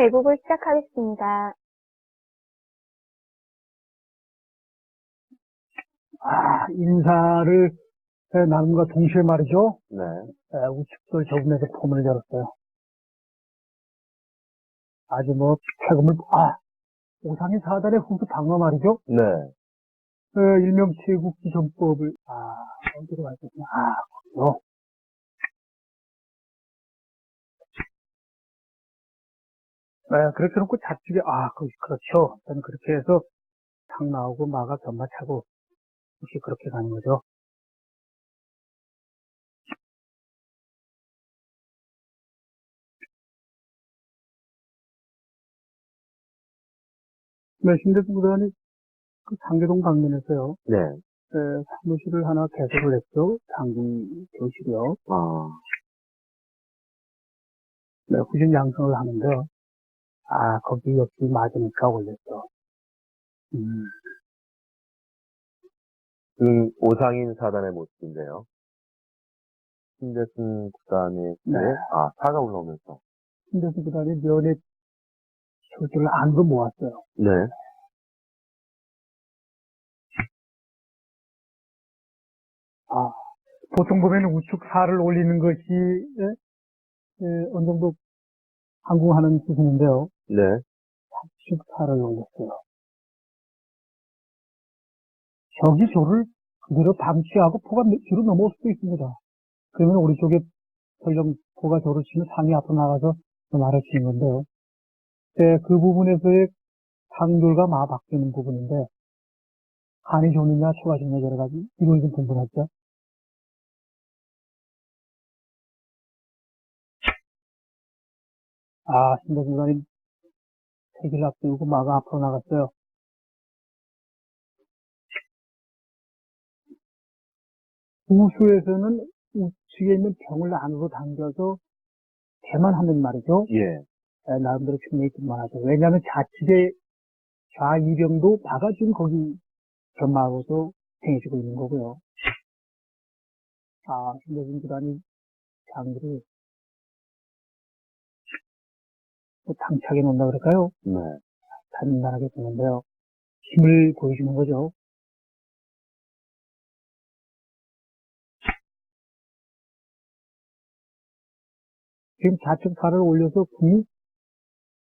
대국을 시작하겠습니다. 아, 인사를 해 나눈과 동시에 말이죠. 네. 에, 우측들 저분에서 포문을 열었어요. 아주 뭐, 최금을, 아, 오상인 사단의 후수 방어 말이죠. 네. 에, 일명 제국지정법을, 아, 어디로 가겠구나. 아, 그렇죠. 네, 그렇게 놓고 좌측에, 아, 그, 그렇죠. 저는 그렇게 해서 탁 나오고 마가 견마 차고, 혹시 그렇게 가는 거죠. 네, 신대수 구단이 그 상계동 방면에서요, 네. 에, 사무실을 하나 개설을 했죠. 장기 교실이요. 아. 네, 후진 양성을 하는데요. 아, 거기 옆이 맞으니까 올렸죠. 음, 그 오상인 사단의 모습인데요. 신대순 구단의 네. 네. 아, 사가 올라오면서. 신대수 구단이 면에 철도를 안으로 모았어요. 네. 아, 보통 보면 우측 살을 올리는 것이, 예, 예, 어느 정도 항공하는 수준인데요. 네. 우측 살을 올렸어요. 저기 조를 그대로 방치하고 포가 뒤로 넘어올 수도 있습니다. 그러면 우리 쪽에 설령 포가 조를 치면 상이 앞으로 나가서 좀 아래 치는 건데요. 네, 그 부분에서의 상돌과 마 바뀌는 부분인데, 간이 좋느냐, 초가 좋느냐, 여러 가지, 이걸 좀 분분하죠. 아, 신대중간이 세기를 앞세우고 마가 앞으로 나갔어요. 우수에서는 우측에 있는 병을 안으로 당겨서 대만하는 말이죠. 예. 에, 나름대로 충분히 그만하죠. 왜냐하면 좌측에 좌이병도 막아준 거기 견마하고도 행해주고 있는 거고요. 아, 신대중 구단이 장기를 뭐 당차게 놓는다 그럴까요? 네. 단단하게 두는데요. 힘을 보여주는 거죠. 지금 좌측 살을 올려서 궁이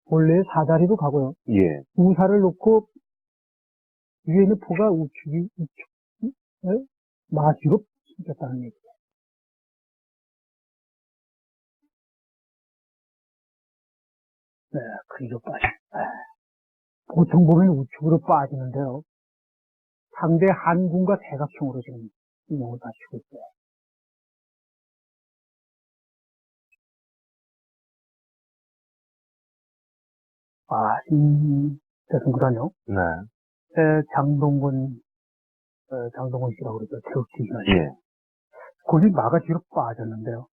본래 사다리로 가고요. 예. 우사를 놓고 위에 있는 포가 우측이 우측 네? 마뒤로 숨겼다는 얘기 네, 그리로 빠져. 네. 보통 보면 우측으로 빠지는데요. 상대 한군과 대각형으로 지금 이용을 갖추고 있어요. 아, 이 대승구단요. 네. 에, 장동건, 어, 장동건 씨라고 그러죠. 체육지기가. 예. 거기 마가 뒤로 빠졌는데요.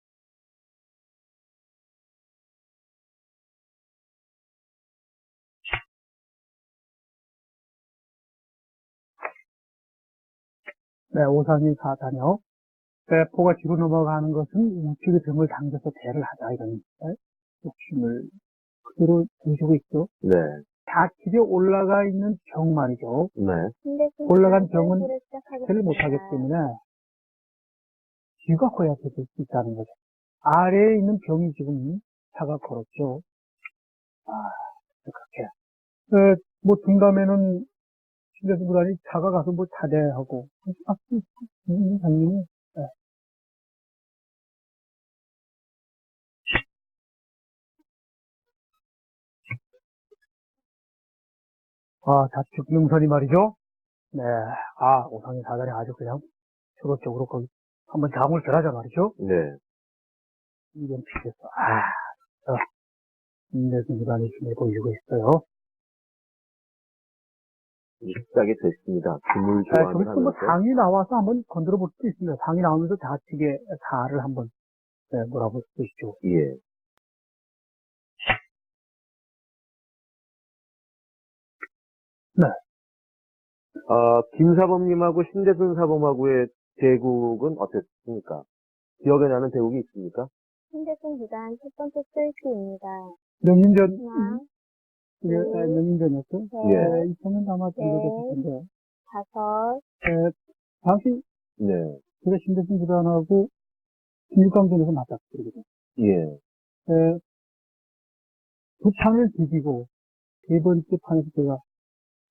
네, 오상인 사단요. 배포가 뒤로 넘어가는 것은 우측의 병을 당겨서 대를 하자, 이런, 네, 욕심을 그대로 보시고 있죠. 네. 좌측에 올라가 있는 병 말이죠. 네. 올라간 병은. 대를 못하기 때문에 뒤가 될수 있다는 거죠. 아래에 있는 병이 지금 차가 걸었죠. 아, 그렇게. 에, 뭐, 둔감에는 신대수보다니 차가 가서 뭐 차대하고, 아, 이 장면이, 예. 아, 좌측 능선이 말이죠. 네, 아, 오상인 사단이 아주 그냥 초록적으로 거기 한번 장을 들어하자 말이죠. 네. 이런 피해서, 아, 저, 인내승 구단이 힘을 보여주고 있어요. 식사게 됐습니다. 그물 아, 교환을 저기서 뭐 하면서. 상이 나와서 한번 건드려 볼 수도 있습니다. 상이 나오면서 좌측에 사를 한번 네, 몰아볼 수도 있죠. 예. 네. 어, 김사범님하고 신대순 사범하고의 대국은 어땠습니까? 기억에 나는 대국이 있습니까? 신대순 구단 첫 번째 스위치입니다. 명인전 하나, 이게 몇년 전이었죠? 네. 예. 2000년 아마 됐을 텐데. 다섯, 에, 당시 네. 제가 신대승 구단하고 김육강전에서 맞았거든요. 예. 에, 두 판을 비기고 세 번째 판에서 제가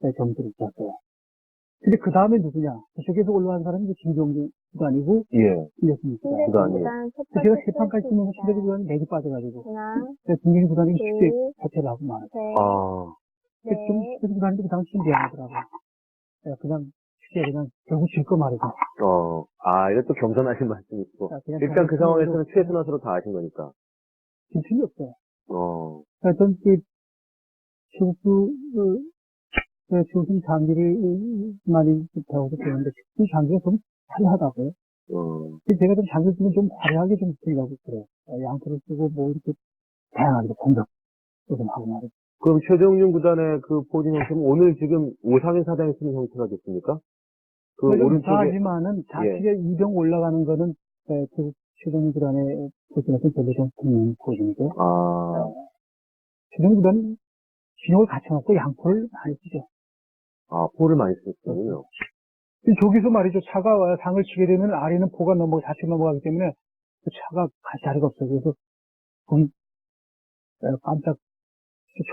에, 점수를 땄어요. 근데 그 다음에 누구냐? 저쪽에서 올라간 사람이 김종준 구단이고 예. 이었습니다. 구단이. 구단 첫 제가 번째 세 판까지 치면서 신대승 승리입니다. 구단이 네개 빠져가지고 하나, 김종준 구단이 둘, 쉽게 대체를 하고 말았어요. 셋, 아. 넷, 좀 신대승 구단이 그 당시 미안하더라고요. 예, 그냥 쉽게 그냥 결국 질 거 말이죠. 어. 아, 이것도 겸손하신 말씀이시고. 자, 그냥 일단 그 상황에서는 최순환으로 다 하신 거니까. 진출이 없어요. 어. 하여튼 그 축구 그, 그 축구 장기를 많이 배워서 배웠는데 축구 장기가 좀 화려하다고요. 어. 근데 제가 좀 장기 쓰면 좀 화려하게 좀 쓰려고 그래요. 어, 양풀을 쓰고 뭐 이렇게 다양하게 공격도 좀 하고 말이죠. 그럼 최정윤 구단의 그 포진 형태는 오늘 지금 오상인 사장이 쓰는 형태가 됐습니까? 그 오른쪽에 하지만은 좌측에 이병 올라가는 거는 에, 그 최종 구단의 포지션에서 별로 좀 듣는 포지션이죠. 아, 최종 구단은 진영을 갖춰놓고 양풀을 많이 쓰죠. 아, 포를 많이 쓰셨군요. 근데 저기서 말이죠. 차가 와요. 상을 치게 되면 아래는 포가 넘어, 좌측 넘어가기 때문에 그 차가 갈 자리가 없어요. 그래서 에, 깜짝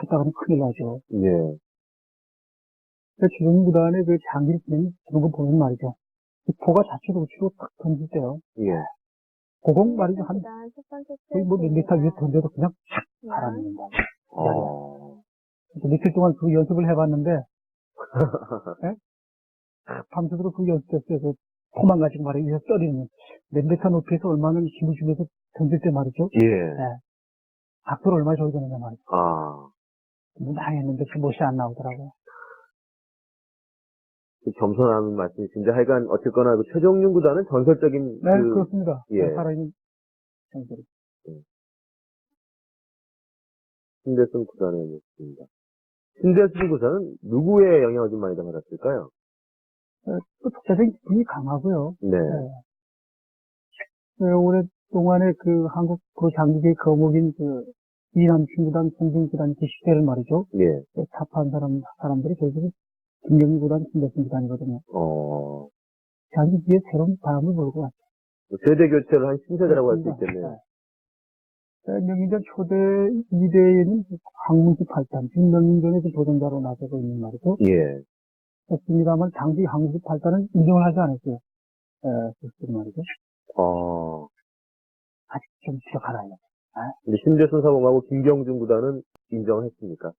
쳤다가는 큰일 나죠. 예. 주전 구단의 그 장기를 치는 그런 거 보면 말이죠. 그 포가 좌측 우측으로 딱 던질 때요. 예. 고공 말이죠. 한 거의 뭐몇 미터 위에. 던져도 그냥 착 가라앉는다. 어. 그래서 며칠 동안 그 연습을 해봤는데, 예? 밤새도록 그 연습했어요. 그 포만 가지고 말이죠. 위에서 떨리는. 몇 미터 높이에서 얼마나 힘을 주면서 던질 때 말이죠. 예. 각도를 얼마나 줘야 되느냐 말이죠. 아, 뭐 많이 했는데 그 멋이 안 나오더라고요. 그 겸손한 말씀이신데 하여간 어쨌거나 그 최정윤 구단은 전설적인 네, 그 그, 렇습니다 예. 살아있는 장소리. 신대승 구단의 모습입니다. 신대승 구단은 누구의 영향을 좀 많이 받았을까요? 또 독자적인 기분이 강하고요. 네. 네, 오랫동안에 그 한국 프로 장기계 거목인 그 이남춘 구단, 송준 구단 그 시대를 말이죠. 예. 그 타파한 사람, 사람들이 결국은 김경희 구단, 김대승 구단이거든요. 어, 장기기에 새로운 바람을 몰고 왔죠. 세대 교체를 한 신세대라고 할 수 있겠네요. 네, 명인전 초대 2대에는 항문수 8단, 지금 명인전에서 도전자로 나서고 있는 말이죠. 예. 했습니다만 장기 항문수 8단은 인정을 하지 않았어요. 에, 그렇게 말이죠. 어, 아직 좀 지적하라. 이거. 근데 신대승 사범하고 김경준 구단은 인정했습니까?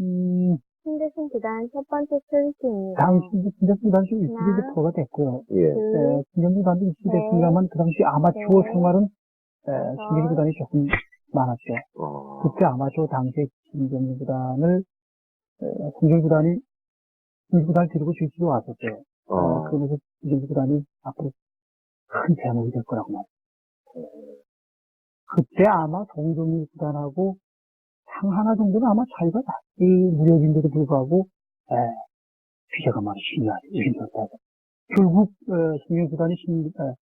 음, 신대중 구단 첫 번째 승리입니다. 당시 단시 하나, 이슈가 포가 됐고요. 예. 둘, 에, 김정수 단도 이슈됐습니다만 그 당시 아마추어 네. 생활은 에, 신경주 구단이 조금 많았죠. 어, 그때 아마추어 당시에 김정주 구단을 김정주 구단이 김정주 구단을 데리고 주시로 왔었어요. 어, 어, 그러면서 김정주 구단이 앞으로 큰 대목이 될 거라고 말이죠. 그때 아마 동정민 구단하고 상 하나 정도는 아마 차이가 났을 무렵인데도 불구하고 에, 피자가 많이 신나요. 힘들다고. 결국 에, 신경 구단이 신, 에,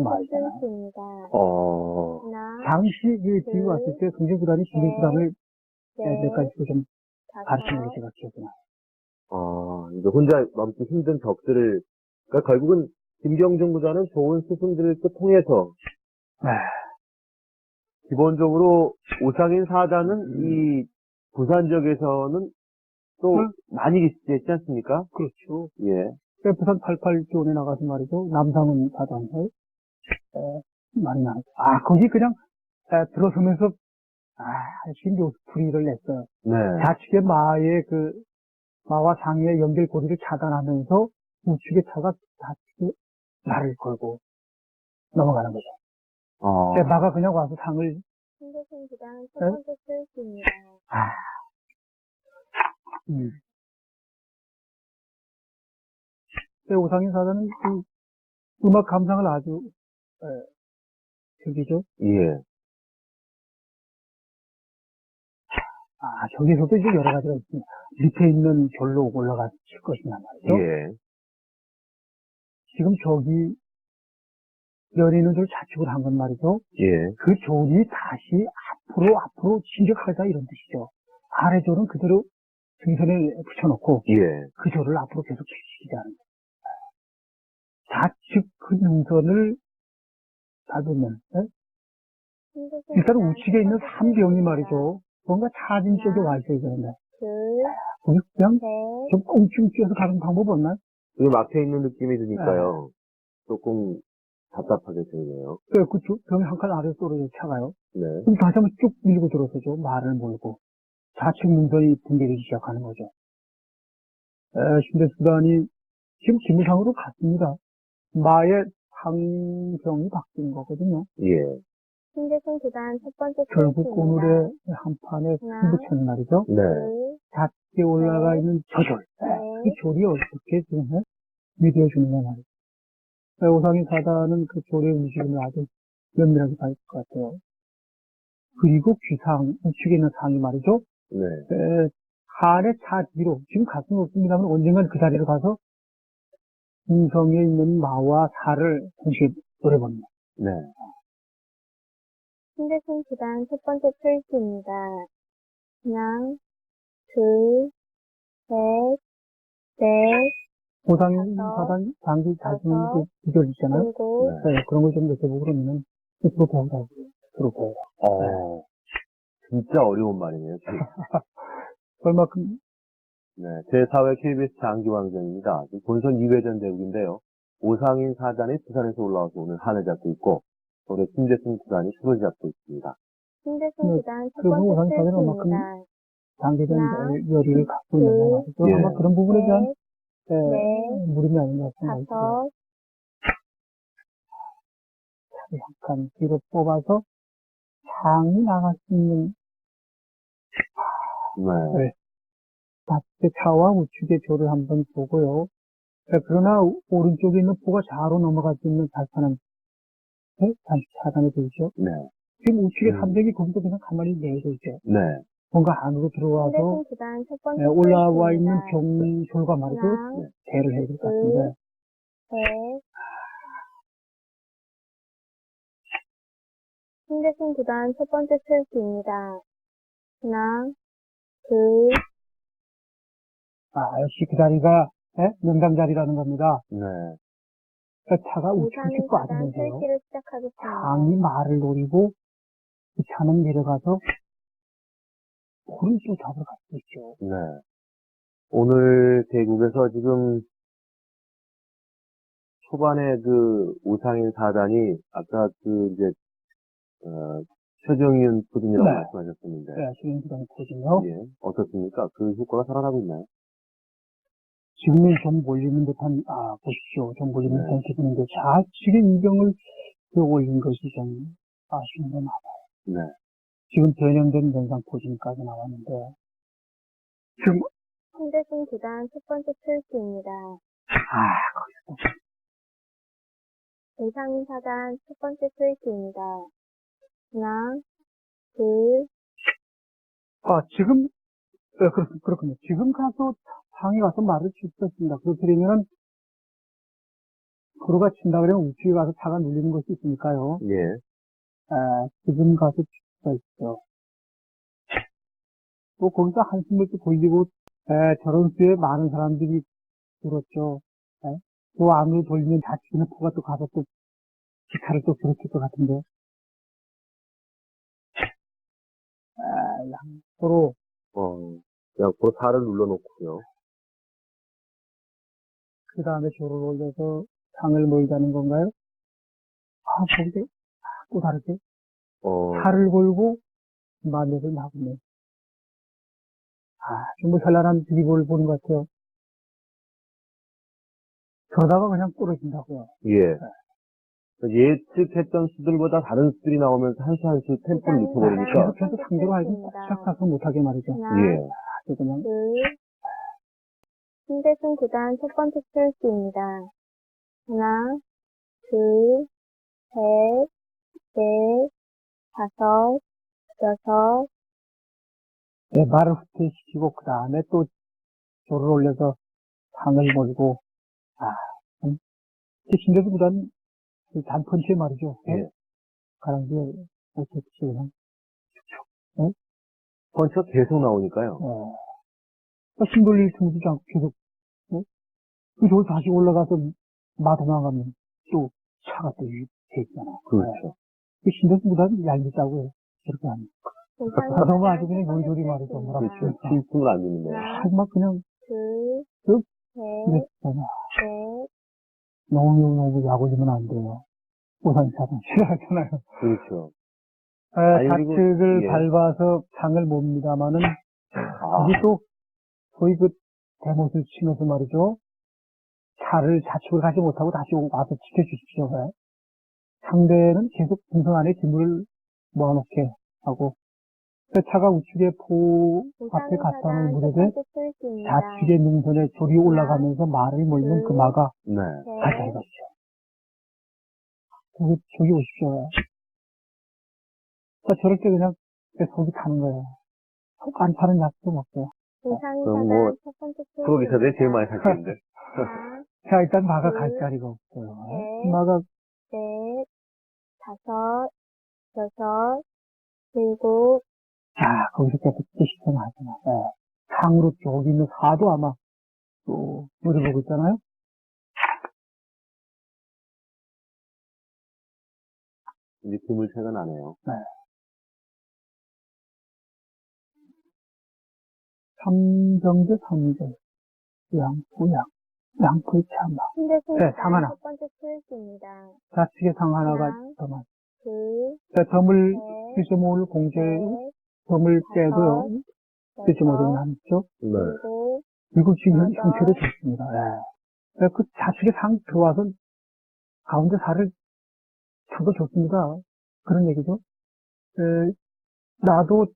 번째 말잖아요. 승리입니다. 어, 당시 그 뒤에 네. 왔을 때 김경 구단이 신경 네. 구단을 좀 가르치는 게 제가 기억이 나요. 어, 이제 혼자 넘기 힘든 적들을, 그러니까 결국은 김경준 구단은 좋은 스승들을 또 통해서 네. 기본적으로 오상인 사단은 이 부산 지역에서는 또 음. 많이 있지 않습니까? 그렇죠. 예. 그 부산 88존에 나가서 말이죠. 남상은 사단을 에, 많이 나왔죠. 아, 거기 그냥 에, 들어서면서 아, 신교 풀이를 냈어요. 네. 좌측의 마의 그 마와 상의 연결 고리를 차단하면서 우측의 차가 좌측에 말을 걸고 넘어가는 거죠. 어, 근데 마가 그냥 와서 상을 신대중 구단 첫 네? 번째 승리입니다. 아, 음. 오상인 사단은 그 음악 감상을 아주 에, 즐기죠. 예. 아, 저기서도 이제 여러 가지가 있습니다. 밑에 있는 절로 올라갈 것이냐 말이죠. 예. 지금 저기 연인은 좀 자축을 한 건 말이죠. 예. 그 조리 다시 앞으로 앞으로 진격하자 이런 뜻이죠. 아래 조는 그대로 등선에 붙여놓고 예. 그 조를 앞으로 계속 지키자는 거예요. 좌측 그 능선을 밟으면 예? 일단 우측에 있는 삼병이 말이죠. 뭔가 차진 쪽에 와 있어야 되는데 둘, 우리 그냥 셋, 좀 꽁충 뛰어서 가는 방법 없나? 이게 막혀 있는 느낌이 드니까요. 조금 답답하게 들리네요. 네, 그쪽 병이 한 칸 아래로 떨어져 차가요. 네. 그럼 다시 한번 쭉 밀고 들어서죠. 말을 몰고 좌측 능선이 붕괴되기 시작하는 거죠. 에, 신대수단이 지금 기무상으로 갔습니다. 마의 상병이 바뀐 거거든요. 예. 신대승 구단 첫 번째 결국. 오늘의 한 판에 하나. 승부처는 말이죠. 네. 둘, 작게 올라가 네. 있는 저절. 네. 그 조리 어떻게 지금 해? 미디어 주느냐 말이죠. 에, 오상희 사단은 그 조리의 움직임을 아주 면밀하게 봐야 될 것 같아요. 그리고 귀상, 우측에 있는 상이 말이죠. 네. 에, 한의 차 뒤로, 지금 갈 수는 없습니다만 언젠간 그 자리를 가서 음성에 있는 마와 사를 동시에 노려봅니다. 네. 신대승 구단 첫 번째 트랙입니다. 하나, 둘, 셋, 넷, 오상희 다섯, 사단 장기 여섯, 그 비결 있잖아요. 일곱, 네. 네, 그런 걸 좀 여쭤보고 그러면은 스스로 배우라고. 스스로 배워. 어. 진짜 어려운 말이네요. 지금. 얼마큼, 네. 제4회 KBS 장기왕전입니다. 지금 본선 2회전 대국인데요. 오상인 사단이 부산에서 올라와서 오늘 한을 잡고 있고, 올해 신재승 구단이 수를 잡고 있습니다. 신대승 네, 구단 첫 그리고 번째 트랙입니다. 장기전 하나, 열의를 갖고 있는 둘, 말이죠. 예. 아마 그런 부분에 대한 셋, 에, 넷, 무림이 아닌가 생각이. 다섯, 약간 뒤로 뽑아서 장이 나갈 수 있는 네. 네. 좌측 차와 우측의 조를 한번 보고요. 자, 그러나 오- 오른쪽에 있는 포가 좌로 넘어갈 수 있는 발판은 네? 잠시 차단이 되죠. 네. 지금 우측에 음. 삼백이 거기서 그냥 가만히 내려 있죠. 네. 뭔가 안으로 들어와서 첫 번째 네, 올라와 있는. 병졸과 말이죠. 네, 대를 해야 될것 둘, 같은데. 셋. 신대승 구단 첫 번째 트랙입니다. 하나, 둘, 아, 역시 그 자리가 네? 명당 자리라는 겁니다. 네. 그러니까 차가 우측 앉으면서요. 트랙기를 시작하겠습니다. 장이 말을 노리고 그 차는 내려가서 오른쪽 잡으러 갈 수 있죠. 네. 오늘 대국에서 지금 초반에 그 오상인 사단이 아까 그 이제 어, 최정윤 부진이라고 네. 말씀하셨었는데 네, 그다음에 보시면 예 어떻습니까? 그 효과가 살아나고 있나요? 지금은 좀 몰리는 듯한 아 보십시오. 좀 몰리는 네. 듯한 기분인데 좌측에 이병을 그 올린 것이 좀 아쉬운 건 맞아요. 네. 지금 변형된 면상 포진까지 나왔는데 지금 신대승 구단 첫 번째 트랙입니다. 아 거기서 오상인 사단 첫 번째 트랙입니다. 하나, 둘, 아 지금 네, 그렇, 그렇군요. 지금 가서 상에 가서 말을 칠수있습니다 그렇게 되면은 그로가 친다 그러면 우측에 가서 차가 눌리는 것이 있으니까요. 예. 아, 지금 가서 칠 수가 있죠. 또 거기서 한숨을 또 돌리고 에, 저런 수에 많은 사람들이 들었죠. 에? 또 안으로 돌리면 다치는 포가 또 가서 또 기타를 또 부르칠 것 같은데. 아, 양서로 어, 양포로 살을 눌러놓고요. 그 다음에 조를 올려서 상을 몰자는 건가요? 아, 거기서 또 다르게 어, 살을 걸고 마늘을 나오네. 아, 정말 현란한 드리블을 보는 것 같아요. 그러다가 그냥 떨어진다고요. 예. 예측했던 수들보다 다른 수들이 나오면서 한 수 한 수 템포를 네. 늦춰버리니까, 계속해서 상대로 알고 시작가서 못하게 말이죠. 하나, 예. 아주 그냥 둘, 신대승 구단 첫 번째 트랙입니다. 하나, 둘, 셋, 넷, 다섯, 여섯, 네, 말을 후퇴시키고 그 다음에 또 조를 올려서 상을 몰고 아, 참, 신대수보다는 그 단펀치에 말이죠. 예. 가랑비에 어떻게 그냥, 펀치가 계속 나오니까요. 어, 힘 돌릴 틈도 않고 계속, 어? 그 저기 다시 올라가서 마 도망가면 또 차가 또 돼 있잖아. 그렇죠. 그 신경보다 얄밉다고요. 저렇게 하면. 너무 아주 그냥 요리조리 말이죠. 뭐라 그렇죠. 침침을 안 듣는데. 하나, 하지만 그냥, 둘, 그, 셋, 그랬잖아. 넷, 너무, 너무 약 올리면 안 돼요. 우산차는 싫어하잖아요. 그렇죠. 아니, 그리고, 좌측을 예. 밟아서 장을 봅니다마는, 아, 이게 또, 거의 그, 대못을 치면서 말이죠. 차를 좌측을 가지 못하고 다시 와서 지켜주십시오. 예. 상대는 계속 동선 안에 기물을 모아놓게 하고, 그 차가 우측에 포 앞에 갖다 놓은 초이스입니다. 좌측의 능선에 조리 올라가면서 말을 몰면 그 마가 네. 가자 셋, 이것이죠. 저기, 저기 오십시오. 그러니까 저럴 때 그냥 내 속이 타는 거예요. 속 안 타는 약도 먹고요. 우상이 그럼 뭐, 첫 번째 프로 기사들이 제일 많이. 하나, 자, 일단 마가 둘, 갈 자리가 없어요. 셋, 마가 넷, 다섯, 여섯, 일곱, 자, 거기서 계속 시선 하잖아. 예. 상으로 쭉 있는 사도 아마 또 노려보고 있잖아요. 이제 드물체가 나네요. 3정대 3정. 양포, 양. 양포의 참마. 신대승 네, 상 하나. 첫 번째 초이스입니다. 좌측에 상 하나가 하나, 더 많. 둘, 자, 점을, 셋, 1.5를 공제, 넷, 점을 1.5점 여섯, 남죠. 네. 일곱, 그리고 지금 현- 맞아. 형태도 좋습니다. 예. 그 좌측에 상 들어와서 가운데 살을 참도 좋습니다. 그런 얘기죠. 에, 나도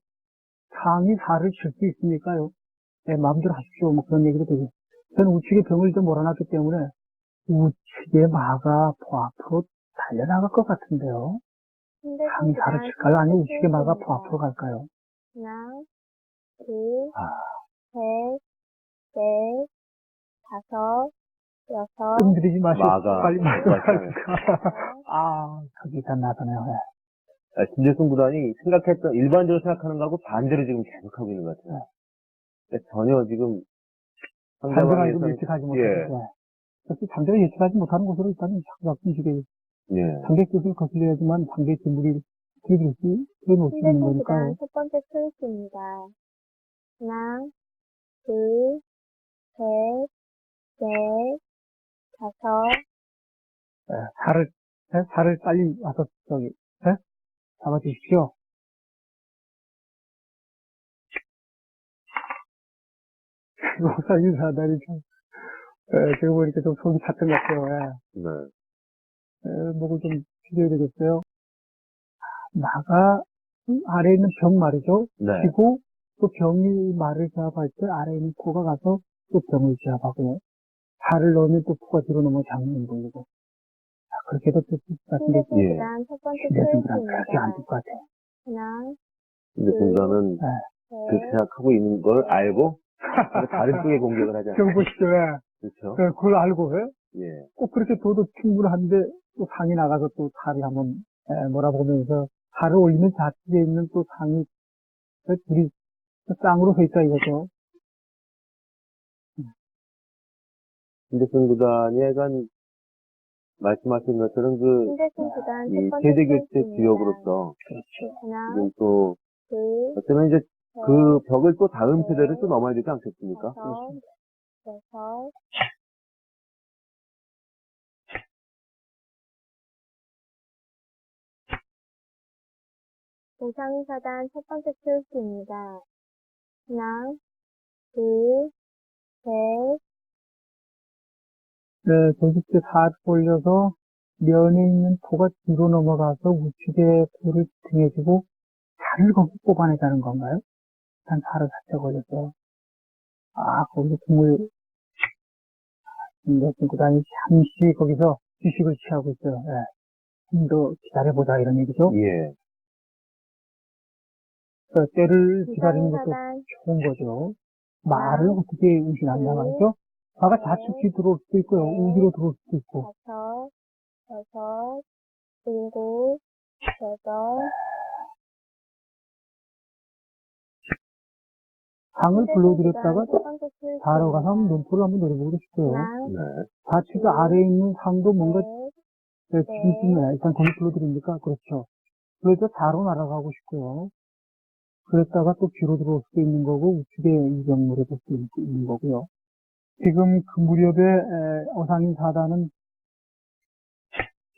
상이 살을 칠 수 있으니까요. 예, 마음대로 하십시오. 뭐 그런 얘기도 되고. 저는 우측에 병을 좀 몰아놨기 때문에 우측에 마가 포 앞으로 달려나갈 것 같은데요. 구단 칠까요? 아니면 우측에 마가. 앞으로 갈까요? 하나, 둘, 아. 셋, 넷, 다섯, 여섯, 뜸들이지 마시고 마가 빨리. 갈까. 아, 거기가 나타나요. 예. 아, 김재승 구단이 생각했던, 일반적으로 생각하는 거하고 반대로 지금 계속 하고 있는 것 같아요. 근데 전혀 지금, 상대가 이거 상대방에서는, 예측하지 예. 못하니까. 그래서 상대가 예측하지 못하는 곳으로 일단은 자꾸 움직여 예. 상대 뜻을 거슬려야지만 상대 기물이 들이들지 그래놓을 수 있는. 구단 첫 번째 초이스입니다. 하나, 둘, 셋, 넷, 다섯, 예, 살을, 예, 살을 빨리 와서 저기, 예? 잡아주십시오. 목사 인사다니 참, 예, 제가 보니까 좀 속이 탔던 것 같아요. 예. 네. 에, 목을 좀 비벼야 되겠어요. 나가 음, 아래에 있는 병 말이죠. 네. 그리고 또 병이 말을 제압할 때 아래에 있는 코가 가서 또 병을 제압하고요. 살을 넣으면 또 코가 뒤로 넘어 장면 보이고. 자, 그렇게 해도 될것 같은데, 예. 첫 번째 신대승들한 그렇게 안 초이스입니다. 될것 같아요. 하나, 김재승 구단은 그 셋, 생각하고 있는 걸 알고, 다른 쪽에 공격을 하잖아요. 예. 그렇죠. 예, 그걸 알고, 예? 예. 꼭 그렇게 둬도 충분한데, 또 상이 나가서 또 살을 한번, 예, 몰아보면서, 살을 올리는 좌측에 있는 또 상이, 예, 둘이 쌍으로 서 있다 이거죠. 김재승 구단이 약간, 말씀하신 것처럼 그, 신대승 구단 첫이 번째 세대 교체 초이스입니다. 주역으로서, 그렇죠. 지금 또, 둘, 어쩌면 이제 셋, 그 벽을 또 다음 세대를 또 넘어야 되지 않겠습니까? 여섯, 우상이 사단 첫 번째 초이스입니다. 하나, 둘, 셋, 네, 저기께 살을 올려서 면에 있는 포가 뒤로 넘어가서 우측에 포를 등해주고 살을 거기 뽑아내자는 건가요? 한 살을 살짝 올려서 아 거기서 등을 내 친구단이 잠시 거기서 휴식을 취하고 있어요. 예. 좀더 기다려보자 이런 얘기죠. 예. 그 때를 기다리는 것도 좋은 거죠. 말을 어떻게 운신하냐 말이죠. 좌측 뒤 들어올 수도 있고요. 우기로 들어올 수도 있고. 다섯, 여섯, 일곱, 여덟, 상을 출 바로 가서 한번 눈포를 한번 노려보고 싶어요. 네. 좌측 아래에 있는 상도 뭔가 셋, 네, 중심에 일단 거기 불러드리니까 그렇죠. 그래서 좌로 날아가고 싶고요. 그랬다가 또 뒤로 들어올 수도 있는 거고 우측에 이병물에 볼 수도 있- 있는 거고요. 지금 그 무렵에 에, 어상인 사단은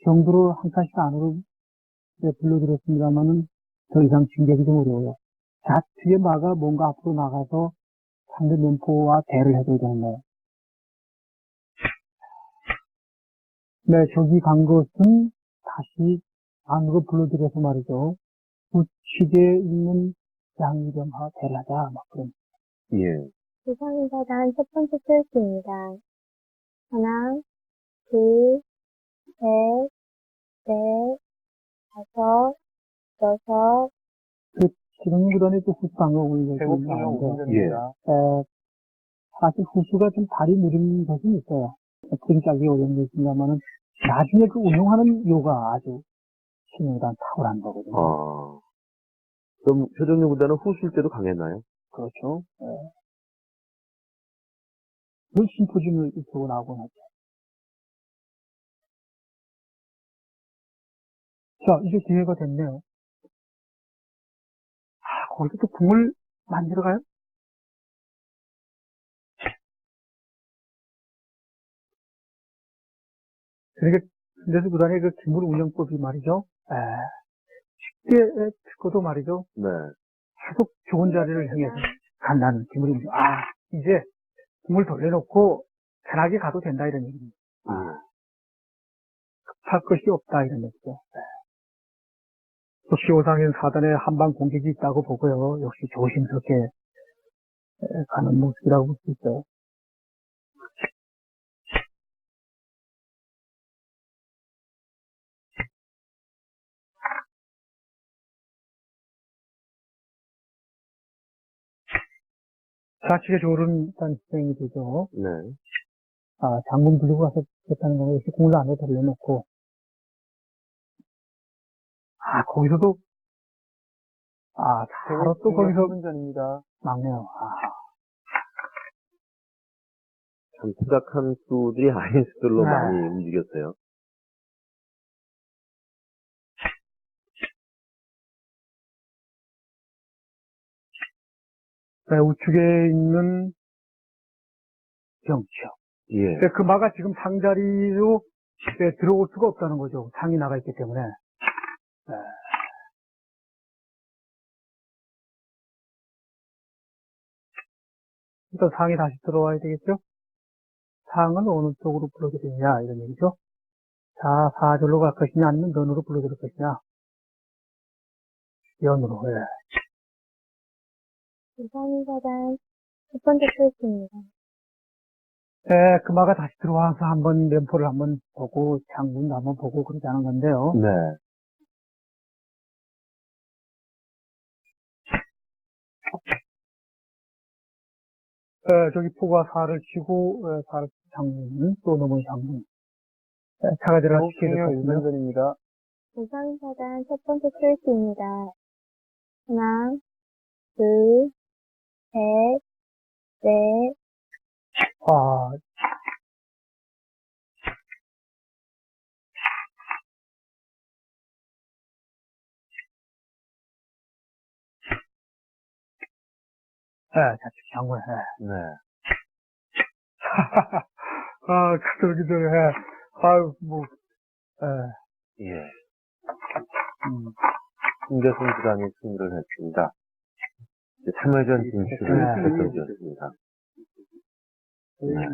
정부로 한 칸씩 안으로 네, 불러드렸습니다만은 더 이상 진격이 좀 어려워요. 좌측에 마가 뭔가 앞으로 나가서 상대 면포와 대를 해줘야 되는 거예요. 네, 저기 간 것은 다시 안으로 불러들여서 말이죠. 우측에 있는 양이령하 대라자, 막 그런. 예. 이상인 사단 첫 번째 출수입니다. 하나, 둘, 셋, 넷, 다섯, 여섯, 기능보다는 또 후수 방어을 얘기하는데, 예. 에, 사실 후수가 좀 발이 느린 것은 있어요. 그림 짜기 어려운 게 있습니다만은, 나중에 그 운용하는 요가 아주 신용단 탁월한 거거든요. 아. 그럼 표정력보다는 후술 때도 강했나요? 그렇죠. 예. 그 심포진을 입고 나오곤 하죠. 자, 이제 기회가 됐네요. 아, 거기서 또 궁을 만들어 가요? 그러니까, 근데도 그다음에 그 기물 운영법이 말이죠. 에, 쉽게 듣고도 말이죠. 네. 계속 좋은 자리를 향해서 간다는 기분이 아 이제 공을 돌려놓고 편하게 가도 된다 이런 얘기입니다. 아. 급할 것이 없다 이런 얘기죠. 네. 역시 오상인 사단에 한방 공격이 있다고 보고요. 역시 조심스럽게 에, 가는 모습이라고 볼 수 있어요. 좌측에 조른 일단 시행이 되죠. 네. 아, 장군 불리고 가서 했다는 거는 역시 공을 안에 돌려놓고, 아, 거기서도, 아, 바로 또 거기서 전입니다. 막네요. 아, 참 투닥한 수들이 아닌 수들로 네. 많이 움직였어요. 네, 우측에 있는 병치요. 예. 네, 그 마가 지금 상자리로 네, 들어올 수가 없다는 거죠. 상이 나가 있기 때문에. 네. 일단 상이 다시 들어와야 되겠죠? 상은 어느 쪽으로 불러드리냐, 이런 얘기죠. 자, 사절로 갈 것이냐, 아니면 면으로 불러드릴 것이냐. 연으로, 예. 이상인 사단 첫 번째 출수입니다. 예, 그 마가 다시 들어와서 한번 면포를 한번 보고, 장군도 한번 보고 그러자는 건데요. 네. 예, 저기 포가 살을 치고, 예, 살을 장군, 또 넘은 장군. 예, 차가 들어가 지켜줄 것이며. 전입니다. 이상인 사단 첫 번째 출수입니다. 하나, 둘, 셋, 넷, 아, 예, 자축 장군, 예. 네. 아, 그러기 전에, 예. 아유, 뭐, 예. 예. 음, 신대승 구단이 승리를 했습니다. 이제 3회전 진출을 네. 결정지었습니다. 네.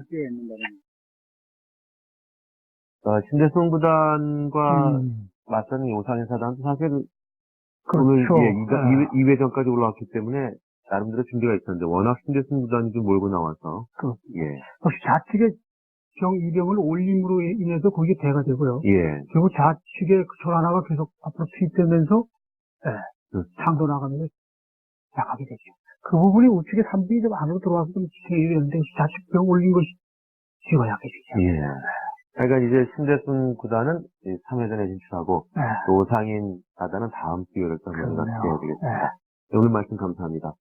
어, 신대승 구단과 음, 맞서는 오상인 사단도 사실 오늘 그렇죠. 예, 예. 2회, 전까지 올라왔기 때문에 나름대로 준비가 있었는데 워낙 신재순 구단이 좀 몰고 나와서 그, 예. 역시 좌측에 정 이병을 올림으로 인해서 거기에 대가 되고요. 예. 그리고 좌측에 그 조란하가 계속 앞으로 투입되면서 예, 그. 상도 나가면서 나가게 되죠. 그 부분이 우측에 3분이 좀 안으로 들어와서 좀 지탱이 되는데 좌측 병 올린 것이 지가 약해지죠. 예. 그러니까 이제 신재순 구단은 3회전에 진출하고 예. 또 오상인 사단은 다음 기회를 좀 연락해야 되겠습니다. 오늘 말씀 감사합니다.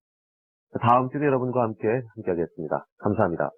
다음 주에 여러분과 함께 함께하겠습니다. 감사합니다.